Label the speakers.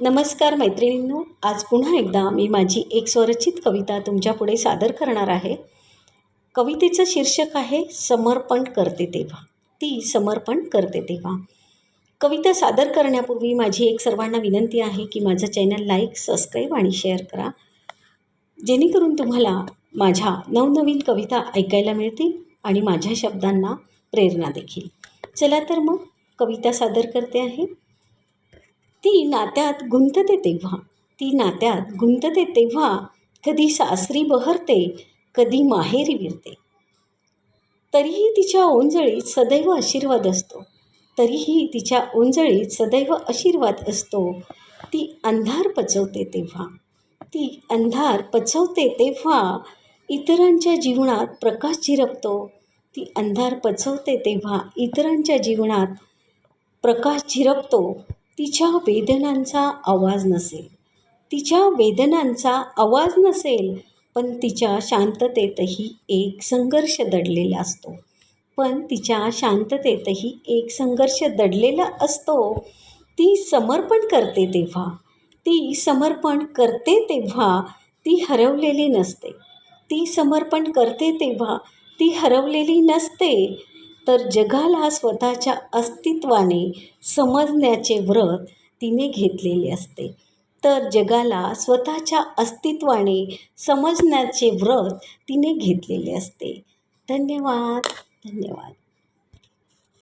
Speaker 1: नमस्कार मैत्रिणींनो आज पुन्हा एकदा मी माझी एक स्वरचित कविता तुमच्यापुढे सादर करणार आहे. कवितेचं शीर्षक आहे समर्पण करते तेव्हा. ती समर्पण करते तेव्हा. कविता सादर करण्यापूर्वी माझी एक सर्वांना विनंती आहे की माझं चॅनल लाईक सबस्क्राईब आणि शेअर करा. जेणेकरून तुम्हाला माझ्या नवनवीन कविता ऐकायला मिळतील आणि माझ्या शब्दांना प्रेरणा देखील. चला तर मग कविता सादर करते आहे. ती नात्यात गुंतते तेव्हा. ती नात्यात गुंतते तेव्हा कधी सासरी बहरते कधी माहेरी विरते. तरीही तिच्या ओंजळीत सदैव आशीर्वाद असतो. तरीही तिच्या ओंजळीत सदैव आशीर्वाद असतो. ती अंधार पचवते तेव्हा. ती अंधार पचवते तेव्हा इतरांच्या जीवनात प्रकाश झिरपतो. ती अंधार पचवते तेव्हा इतरांच्या जीवनात प्रकाश झिरपतो. तिच्या वेदनांचा आवाज नसेल. तिच्या वेदनांचा आवाज नसेल पण तिच्या शांततेतही एक संघर्ष दडलेला असतो. पण तिच्या शांततेतही एक संघर्ष दडलेला असतो. ती समर्पण करते तेव्हा. ती समर्पण करते तेव्हा ती हरवलेली नसते. ती समर्पण करते तेव्हा ती हरवलेली नसते. तर जगाला स्वतःच्या अस्तित्वाने समजण्याचे व्रत तिने घेतलेले असते. तर जगाला स्वतःच्या अस्तित्वाने समजण्याचे व्रत तिने घेतलेले असते. धन्यवाद. धन्यवाद.